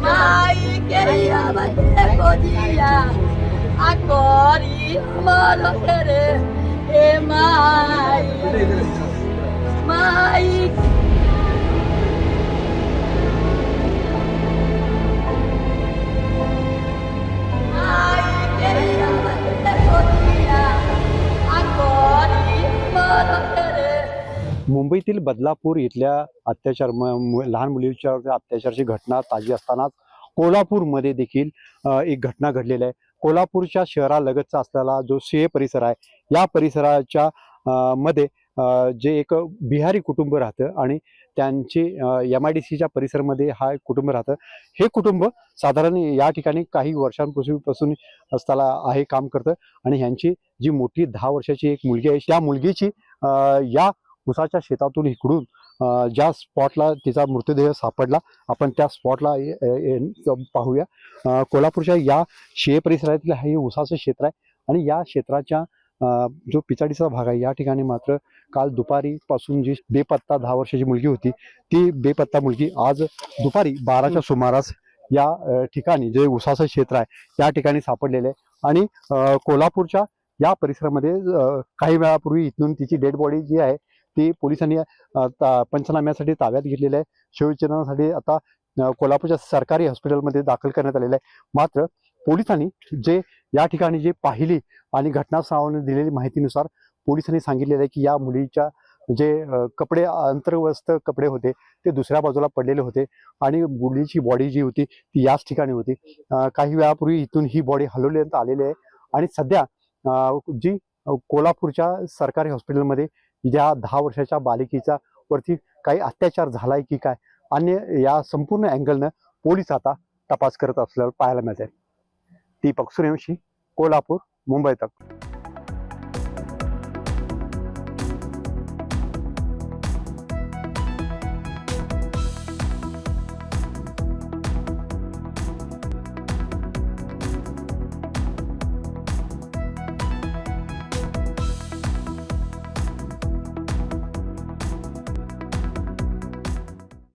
Mãe, quem ama demonia, agora ama não querer. E mãe. मुंबईतील बदलापूर इथल्या अत्याचार म- लहान मुलीच्या अत्याचाराची घटना ताजी असतानाच कोल्हापूरमध्ये देखील एक घटना घडलेली आहे. कोल्हापूरच्या शहरालगतचा असलेला जो सिए परिसर आहे या परिसराच्या मध्ये जे एक बिहारी कुटुंब राहतं आणि त्यांचे एम आय डी सीच्या परिसरमध्ये हा एक कुटुंब राहतं. हे कुटुंब साधारण या ठिकाणी काही वर्षांपूर्वीपासून असताना आहे काम करतं. आणि ह्यांची जी मोठी दहा वर्षाची एक मुलगी आहे त्या मुलगीची या उसाच्या शेतातून इकडून ज्या स्पॉटला तिचा मृतदेह सापडला आपण त्या स्पॉटला पाहूया. कोल्हापूरच्या या शिये परिसरातील हे उसाचं क्षेत्र आहे आणि या क्षेत्राच्या जो पिचाडीचा भाग आहे या ठिकाणी मात्र काल दुपारी पासून जी बेपत्ता दहा वर्षाची मुलगी होती ती बेपत्ता मुलगी आज दुपारी बाराच्या सुमारास या ठिकाणी जे उसाचं क्षेत्र आहे या ठिकाणी सापडलेले आहे. आणि कोल्हापूरच्या या परिसरामध्ये काही वेळापूर्वी इथून तिची डेड बॉडी जी आहे ती पोलिसांनी ता- पंचनाम्यासाठी ताब्यात घेतलेली आहे. शिवचनासाठी आता कोल्हापूरच्या सरकारी हॉस्पिटलमध्ये दाखल करण्यात आलेलं आहे. मात्र पोलिसांनी जे या ठिकाणी जे पाहिली आणि घटनास्थळाने दिलेली माहितीनुसार पोलिसांनी सांगितलेलं आहे की या मुलीच्या जे कपडे अंतर्वस्त कपडे होते ते दुसऱ्या बाजूला पडलेले होते आणि मुलीची बॉडी जी होती ती याच ठिकाणी होती. काही वेळापूर्वी इथून ही बॉडी हलवण्यात आलेली आहे आणि सध्या जी कोल्हापूरच्या सरकारी हॉस्पिटलमध्ये या दहा वर्षाच्या बालिकेचा वरती काही अत्याचार झालाय की काय? अन्य या संपूर्ण अँगलनं पोलीस आता तपास करत असल्याला पाहायला मिळते आहे दीपक सूर्यवंशी कोल्हापूर मुंबई तक.